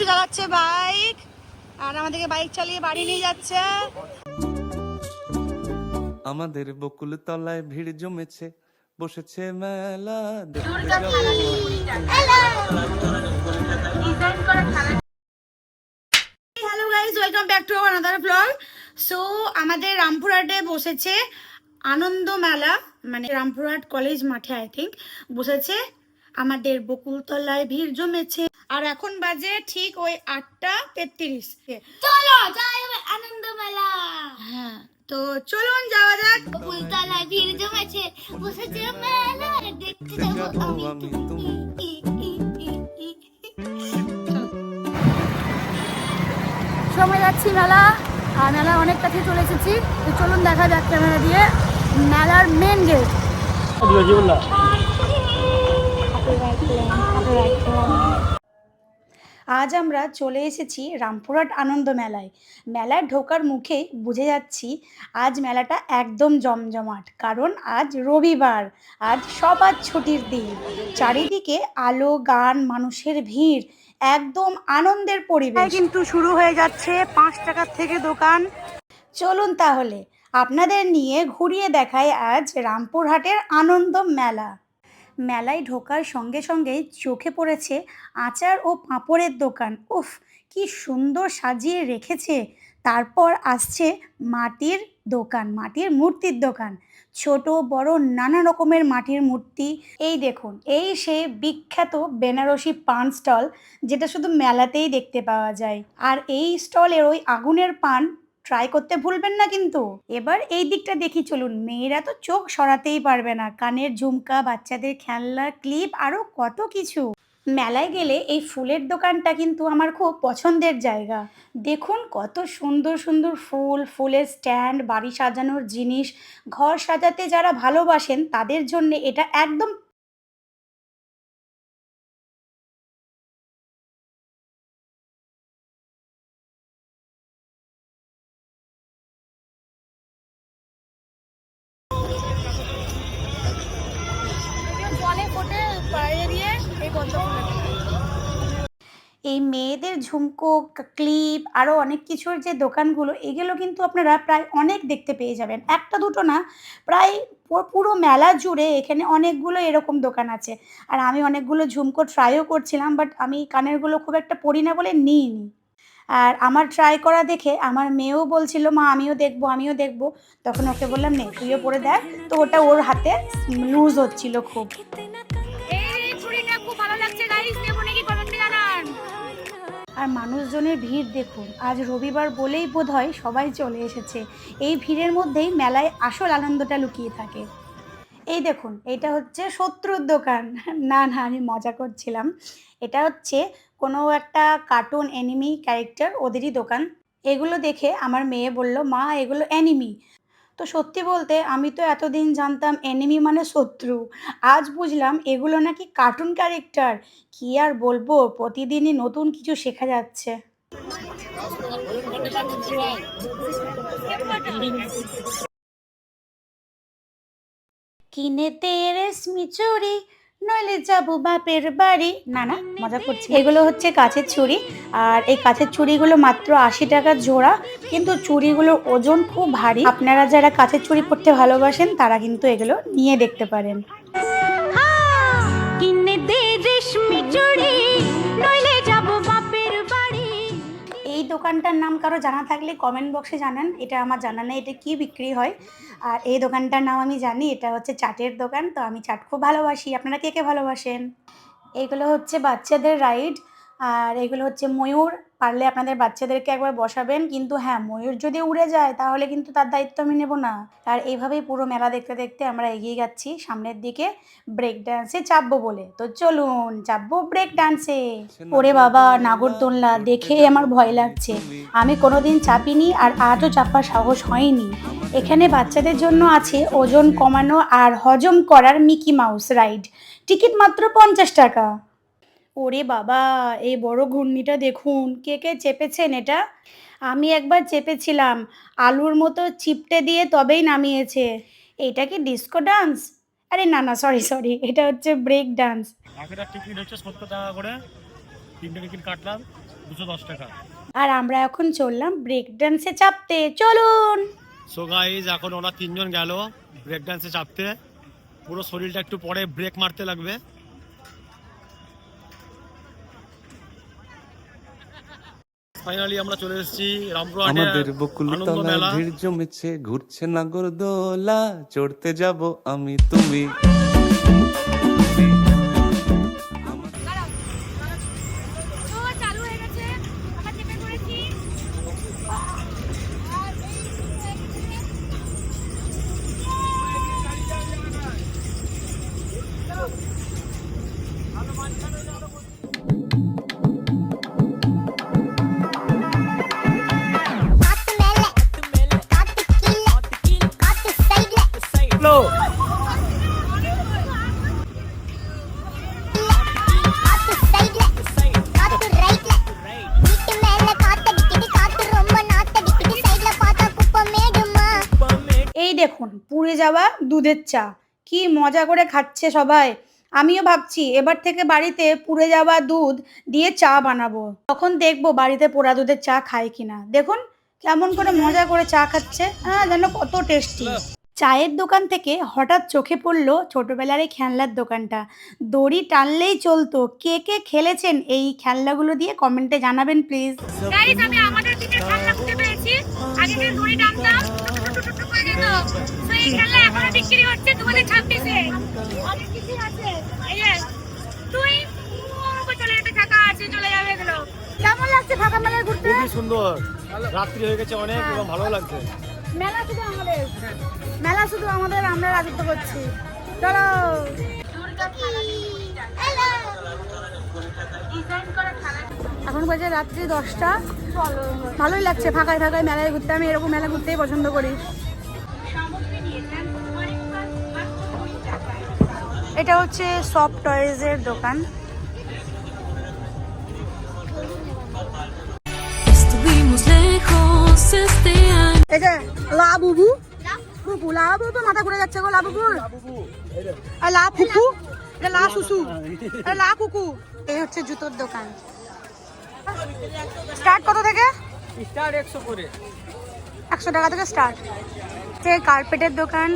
চালাচ্ছে বাইক। আর আমাদেরকে বাইক চালিয়ে বাড়ি নিয়ে যাচ্ছে। আমাদের বকুল তলায় ভিড় জমেছে বসেছে মেলা। Hello guys welcome back to our another blog so আমাদের রামপুরহাটে বসেছে আনন্দ মেলা মানে রামপুরহাট কলেজ মাঠে আই থিঙ্ক বসেছে আমাদের বকুলতলায় ভিড় জমেছে। আর এখন বাজে ঠিক ওই আটটা তেত্রিশ। চলো যাই আনন্দ মেলা। হ্যাঁ তো চলুন যাওয়া যাক। বকুলতলায় ভিড় জমেছে বসেছে মেলা দেখতে যাব আমি। সময় যাচ্ছি মেলা আর মেলার অনেক কাছে চলে এসেছি। তো চলুন দেখা যাক ক্যামেরা দিয়ে। মেলার মেন গেট আজ আমরা চলে এসেছি রামপুরহাট আনন্দ মেলায়। মেলায় ঢোকার মুখেই বুঝে যাচ্ছি আজ মেলাটা একদম জমজমাট কারণ আজ রবিবার আজ সবার ছুটির দিন। চারিদিকে আলো গান মানুষের ভিড় একদম আনন্দের পরিবেশ। কিন্তু শুরু হয়ে যাচ্ছে পাঁচ টাকার থেকে দোকান। চলুন তাহলে আপনাদের নিয়ে ঘুরিয়ে দেখায় আজ রামপুরহাটের আনন্দ মেলা। মেলায় ঢোকার সঙ্গে সঙ্গেই চোখে পড়েছে আচার ও পাঁপড়ের দোকান। উফ, কি সুন্দর সাজিয়ে রেখেছে। তারপর আসছে মাটির দোকান, মাটির মূর্তির দোকান। ছোট, বড়, নানা রকমের মাটির মূর্তি। এই দেখুন, এই সে বিখ্যাত বেনারসি পান স্টল, যেটা শুধু মেলাতেই দেখতে পাওয়া যায়। আর এই স্টলের ওই আগুনের পান ট্রাই করতে ভুলবেন না কিন্তু। এবার এই দিকটা দেখি চলুন। মেয়েরা তো চোখ সরাতেই পারবে না। কানের ঝুমকা, বাচ্চাদের খেলনা, ক্লিপ আরও কত কিছু। মেলায় গেলে এই ফুলের দোকানটা কিন্তু আমার খুব পছন্দের জায়গা। দেখুন কত সুন্দর সুন্দর ফুল, ফুলের স্ট্যান্ড, বাড়ি সাজানোর জিনিস। ঘর সাজাতে যারা ভালোবাসেন, তাদের জন্য এটা একদম এই মেয়েদের ঝুমকো ক্লিপ আরও অনেক কিছুর যে দোকানগুলো, এগুলো কিন্তু আপনারা প্রায় অনেক দেখতে পেয়ে যাবেন। একটা দুটো না, প্রায় পুরো মেলা জুড়ে এখানে অনেকগুলো এরকম দোকান আছে। আর আমি অনেকগুলো ঝুমকো ট্রাইও করছিলাম বাট আমি কানেরগুলো খুব একটা পরি না বলে নিইনি। আর আমার ট্রাই করা দেখে আমার মেয়েও বলছিল, মা, আমিও দেখব আমিও দেখব। তখন ওকে বললাম, নে, তুইও পরে দেখ। তো ওটা ওর হাতে লুজ হচ্ছিল খুব। আর মানুষজনের ভিড় দেখুন। আজ রবিবার বলেই বোধ হয় সবাই চলে এসেছে। এই ভিড়ের মধ্যেই মেলায় আসল আনন্দটা লুকিয়ে থাকে। এই দেখুন, এটা হচ্ছে শত্রুর দোকান। না না, আমি মজা করছিলাম। এটা হচ্ছে কোনো একটা কার্টুন অ্যানিমি ক্যারেক্টার ওদেরই দোকান। এগুলো দেখে আমার মেয়ে বলল, মা, এগুলো অ্যানিমি তো সত্যি বলতে আমি তো এতদিন জানতাম এনিমি মানে শত্রু। আজ বুঝলাম এগুলো নাকি কার্টুন ক্যারেক্টার কি আর বলব, প্রতিদিনই নতুন কিছু শেখা যাচ্ছে। কিনে তেরে চুড়ি নইলে যাব বাপের বাড়ি। না না মজা করছি। এগুলো হচ্ছে কাছের ছুরি। আর এই কাছের ছুরিগুলো মাত্র আশি টাকা জোড়া। কিন্তু চুড়িগুলোর ওজন খুব ভারী। আপনারা যারা কাছের ছুরি পড়তে ভালোবাসেন, তারা কিন্তু এগুলো নিয়ে দেখতে পারেন। দোকানটার নাম কারও জানা থাকলে কমেন্ট বক্সে জানান, এটা আমার জানা নেই, এটা কি বিক্রি হয়। আর এই দোকানটার নাম আমি জানি, এটা হচ্ছে চাটের দোকান, তো আমি চাট খুব ভালোবাসি। আপনারা কে কে ভালোবাসেন? এগুলো হচ্ছে বাচ্চাদের রাইড আর এগুলো হচ্ছে ময়ূর, পারলে আপনাদের বাচ্চাদেরকে একবার বসাবেন। কিন্তু হ্যাঁ ময়ূর যদি উড়ে যায়, তাহলে কিন্তু তার দায়িত্ব আমি নেব না। আর এইভাবেই পুরো মেলা দেখতে দেখতে আমরা এগিয়ে যাচ্ছি, সামনের দিকে ব্রেক ডান্সে চাপবো বলে। তো চলুন, চাপবো ব্রেক ডান্সে ওরে বাবা নাগরদোলনা দেখে আমার ভয় লাগছে। আমি কোনোদিন চাপিনি আর আজও চাপার সাহস হয়নি। এখানে বাচ্চাদের জন্য আছে ওজন কমানো আর হজম করার মিকি মাউস রাইড। টিকিট মাত্র পঞ্চাশ টাকা। ওরে বাবা এই বড় ঘূর্ণিটা দেখুন কে কে চেপেছেন এটা? আমি একবার চেপেছিলাম আলুর মতো চিপটে দিয়ে তবেই নামিয়েছে। এটা কি ডিস্কো ডান্স আরে না না সরি সরি এটা হচ্ছে ব্রেক ডান্স আগেটার টিকিট হচ্ছে সত্তর টাকা করে তিনটে টিকিট কাটলাম দুশো দশ টাকা। আর আমরা এখন চললাম ব্রেক ডান্সে চাপতে চলুন। সো গাইজ এখন ওরা তিনজন গেল ব্রেক ডান্সে চাপতে পুরো শরীরটা একটু পরে ব্রেক মারতে লাগবে। ফাইনালি আমরা চলে এসেছি রামপুরহাটে আমাদের বকুল আনন্দ তলায় মেলা। ভিড় জমেছে ঘুরছে নাগর দোলা চড়তে যাব আমি তুমি। দেখুন, পুড়ে যাওয়া দুধের চা। কি মজা করে খাচ্ছে সবাই। আমিও ভাবছি এবার থেকে বাড়িতে পুড়ে যাওয়া দুধ দিয়ে চা বানাবো। তখন দেখব বাড়িতে পোড়া দুধের চা খায় কিনা। দেখুন, কেমন করে মজা করে চা খাচ্ছে। হ্যাঁ যেন কত টেস্টি। চায়ের দোকান থেকে হঠাৎ চোখে পড়ল ছোটবেলার এই খেলনার দোকানটা। দড়ি টানলেই চলতো। কে কে খেলেছেন এই খেলনাগুলো দিয়ে কমেন্টে জানাবেন, প্লিজ। আমি আমাদের খেলনা খুঁজে পেয়েছি। আগে দড়ি টানতাম। এখনও বিক্রি হচ্ছে দু ছাব্বিশে। অনেক কিছু আছে। এই যে তুই চলে যেতে থাকা আছে চলে যাবে এগুলো। কেমন লাগছে ফাঁকা মেলায় ঘুরতে? খুবই সুন্দর। রাত্রি হয়ে গেছে অনেক এবং ভালো লাগছে। মেলা শুধু আমাদের। মেলা শুধু আমাদের আমরা রাজত্ব করছি। চলো। এখন বাজে রাত্রি দশটা। ভালোই লাগছে ফাঁকায় ফাঁকায় মেলায় ঘুরতে। আমি এরকম মেলা ঘুরতেই পছন্দ করি। এটা হচ্ছে সফট টয়েজের দোকান. এই যে বুবু মাথা ঘুরে যাচ্ছে গো আর লা ফুকু এটা লা সুসু। এটা লা কুকু। এই হচ্ছে জুতোর দোকান। স্টার্ট কত থেকে? একশো করে। একশো টাকা থেকে স্টার্ট। যে কার্পেটের দোকান।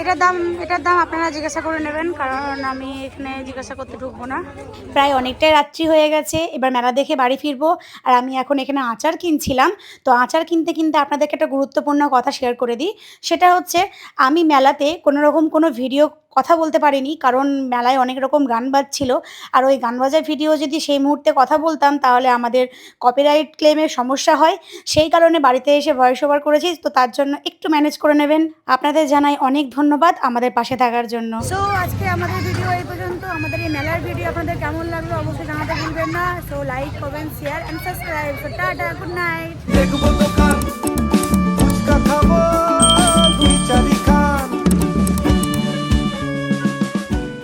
এটার দাম এটার দাম আপনারা জিজ্ঞাসা করে নেবেন, কারণ আমি এখানে জিজ্ঞাসা করতে ঢুকবো না। প্রায় অনেকটাই রাত্রি হয়ে গেছে, এবার মেলা দেখে বাড়ি ফিরবো, আর আমি এখন এখানে আচার কিনছিলাম। তো আচার কিনতে কিনতে আপনাদেরকে একটা গুরুত্বপূর্ণ কথা শেয়ার করে দিই। সেটা হচ্ছে, আমি মেলাতে কোনো রকম কোনো ভিডিও কথা বলতে পারিনি কারণ মেলায় অনেক রকম গান বাজছিল। আর ওই গান বাজার ভিডিও যদি সেই মুহূর্তে কথা বলতাম তাহলে আমাদের কপিরাইট ক্লেমের সমস্যা হয়। সেই কারণে বাড়িতে এসে ভয়েস ওভার করেছি তো তার জন্য একটু ম্যানেজ করে নেবেন। আপনাদের জানাই অনেক ধন্যবাদ আমাদের পাশে থাকার জন্য। সো আজকে আমাদের ভিডিও এই পর্যন্ত। আমাদের এই মেলার ভিডিও আপনাদের কেমন লাগল অবশ্যই জানাতে ভুলবেন না। So like comment share and subscribe tata good night দেখব দোকান